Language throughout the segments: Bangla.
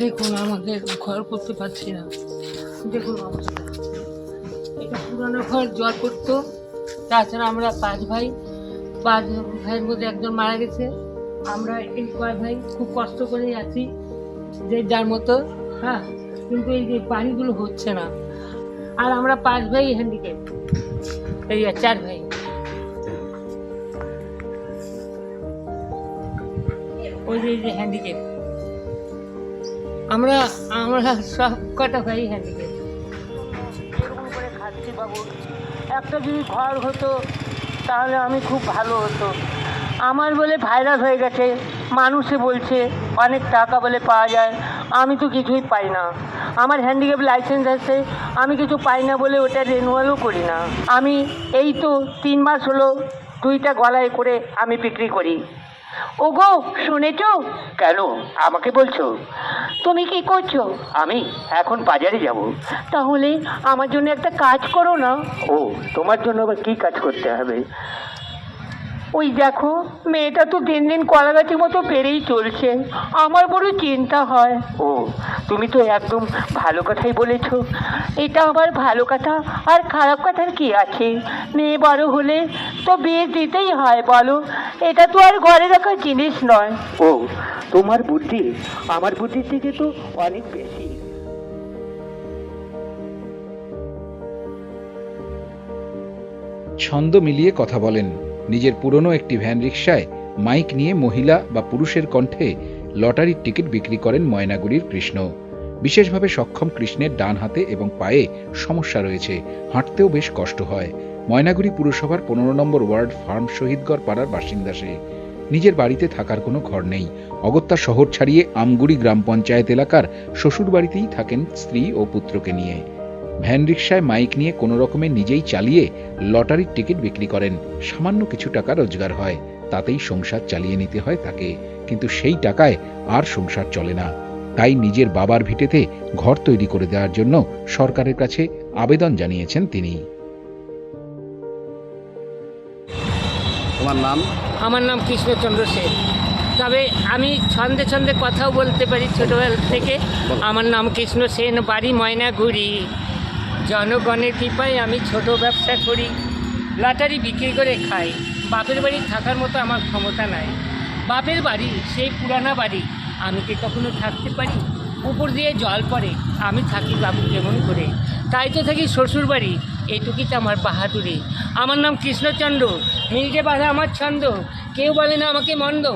দেখুন, আমাকে ঘর করতে পারছি না। দেখুন এটা পুরানো ঘর, জল করতো তাছাড়া আমরা পাঁচ ভাই, পাঁচ ভাইয়ের মধ্যে একজন মারা গেছে। আমরা এই কয় ভাই খুব কষ্ট করেই আছি যে যার মতো। হ্যাঁ কিন্তু এই যে বাড়িগুলো হচ্ছে না। আর আমরা পাঁচ ভাই হ্যান্ডিক্যাপ এই চার ভাই। আমরা আমরা সব কটা এরকম করে খাচ্ছি বাবু। একটা যদি ঘর হতো, তাহলে আমি খুব ভালো হতো। আমার বলে ভাইরাল হয়ে গেছে। মানুষে বলছে, অনেক টাকা বলে পাওয়া যায়। আমি তো কিছুই পাই না। আমার হ্যান্ডিক্যাপ লাইসেন্স আছে। আমি কিছু পাই না বলে ওটা রেনুয়ালও করি না। আমি এই তো তিন মাস হলো দুইটা গলায় করে আমি বিক্রি করি। ওগো শুনেছো? কেন? আমাকে বলছো? তুমি কি করছ? আমি এখন বাজারে যাব। তাহলে আমার জন্য একটা কাজ করো না। ও তোমার জন্য আবার কি কাজ করতে হবে? ওই দেখো মেয়েটা তো দিন দিন কলা গাছের মতো বেড়েই চলছে। আমার বড় চিন্তা হয়। ও তুমি তো একদম ভালো কথাই বলেছ। এটা আবার ভালো কথা আর খারাপ কথার কি আছে? মেয়ে বড় হলে তো বিয়ে দিতেই হয় বলো। এটা তো আর ঘরে রাখার জিনিস নয়। ও তোমার বুদ্ধি আমার বুদ্ধির থেকে তো অনেক বেশি। ছন্দ মিলিয়ে কথা বলেন। নিজের পুরনো একটি ভ্যান রিক্সায় মাইক নিয়ে মহিলা বা পুরুষের কণ্ঠে লটারির টিকিট বিক্রি করেন ময়নাগুড়ির কৃষ্ণ। বিশেষভাবে সক্ষম কৃষ্ণের ডান হাতে এবং পায়ে সমস্যা রয়েছে, হাঁটতেও বেশ কষ্ট হয়। ময়নাগুড়ি পুরসভার পনেরো নম্বর ওয়ার্ড ফার্ম শহীদগড় পাড়ার বাসিন্দা সে। নিজের বাড়িতে থাকার কোনো ঘর নেই। অগত্যা শহর ছাড়িয়ে আমগুড়ি গ্রাম পঞ্চায়েত এলাকার শ্বশুর বাড়িতেই থাকেন স্ত্রী ও পুত্রকে নিয়ে। ভ্যান রিক্সায় মাইক নিয়ে কোনো রকমে নিজেই চালিয়ে লটারির টিকিট বিক্রি করেন। সামান্য কিছু টাকা রোজগার হয় তাতেই সংসার চালিয়ে নিতে হয় তাকে। কিন্তু সেই টাকায় আর সংসার চলে না। তাই নিজের বাবার ভিটেতে ঘর তৈরি করে দেওয়ার জন্য সরকারের কাছে আবেদন জানিয়েছেন তিনি। তোমার নাম? আমার নাম কৃষ্ণচন্দ্র সেন। তবে আমি ছন্দে ছন্দে কথাও বলতে পারি ছোটোবেলা থেকে। আমার নাম কৃষ্ণ সেন বাড়ি ময়নাগুড়ি। জনগণের কৃপায় আমি ছোট ব্যবসা করি, লটারি বিক্রি করে খাই। বাপের বাড়ি থাকার মতো আমার ক্ষমতা নাই। বাপের বাড়ি, সেই পুরানা বাড়ি, আমি কি কখনো থাকতে পারি? উপর দিয়ে জল পড়ে, আমি থাকি বাবু কেমন করে? তাই তো থাকি শ্বশুর বাড়ি এইটুকুই তো আমার বাহাদুরি। আমার নাম কৃষ্ণচন্দ্র, মিলকে বাধা আমার ছন্দ, কেউ বলে না আমাকে মন্দ।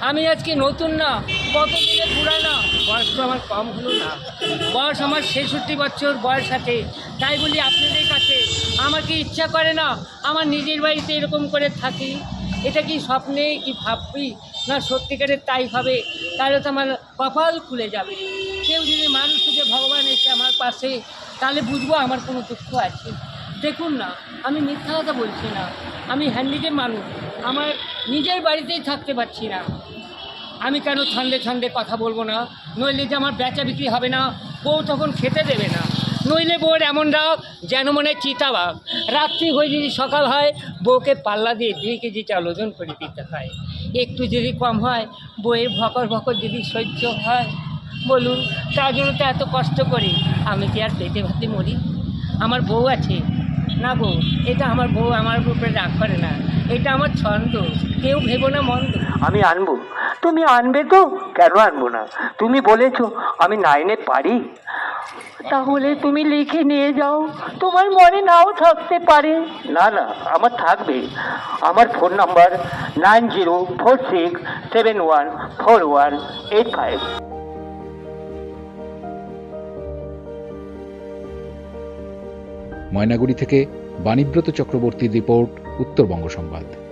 আমি আজকে নতুন না কত দিনে পুরানা। বয়স তো আমার কম হলো না। বয়স আমার ছেষট্টি বছর বয়স আছে। তাই বলি আপনাদের কাছে, আমাকে ইচ্ছা করে না আমার নিজের বাড়িতে এরকম করে থাকি। এটা কি স্বপ্নে কি ভাববি না সত্যিকারের তাই হবে তাহলে তো আমার কপাল খুলে যাবে। কেউ যদি মানুষ থেকে ভগবান এসে আমার পাশে, তাহলে বুঝব আমার কোনো দুঃখ আছে। দেখুন না, আমি মিথ্যা কথা বলছি না। আমি হ্যান্ডিক্যাপ মানুষ। আমার নিজের বাড়িতেই থাকতে পারছি না। আমি কেন ছন্দে ছন্দে কথা বলব না? নইলে যে আমার বেচা বিক্রি হবে না, বউ তখন খেতে দেবে না। নইলে বউর এমন রাগ যেন মনে চিতাবাগ রাত্রি হয়ে যদি সকাল হয়, বউকে পাল্লা দিয়ে দুই কেজি চাল ওজন করে দিতে হয়। একটু যদি কম হয়, বউয়ের ভকর ভকর যদি সহ্য হয়। বলুন, তার জন্য তো এত কষ্ট করি, আমি কি আর পেটে ভাতে মরি? আমার বউ আছে না গো এটা আমার বউ আমার উপরে রাগ করে না। এটা আমার ছন্দ কেউ ভেবো না মন্দ। আমি আনব। তুমি আনবে তো কেন আনব না? তুমি বলেছ আমি নাইনে পারি। তাহলে তুমি লিখে নিয়ে যাও। তোমার মনে নাও থাকতে পারে। না না আমার থাকবে। আমার phone number nine zero four six seven one four one eight five. Moynaguri থেকে বাণীব্রত চক্রবর্তীর রিপোর্ট উত্তরবঙ্গ সংবাদ।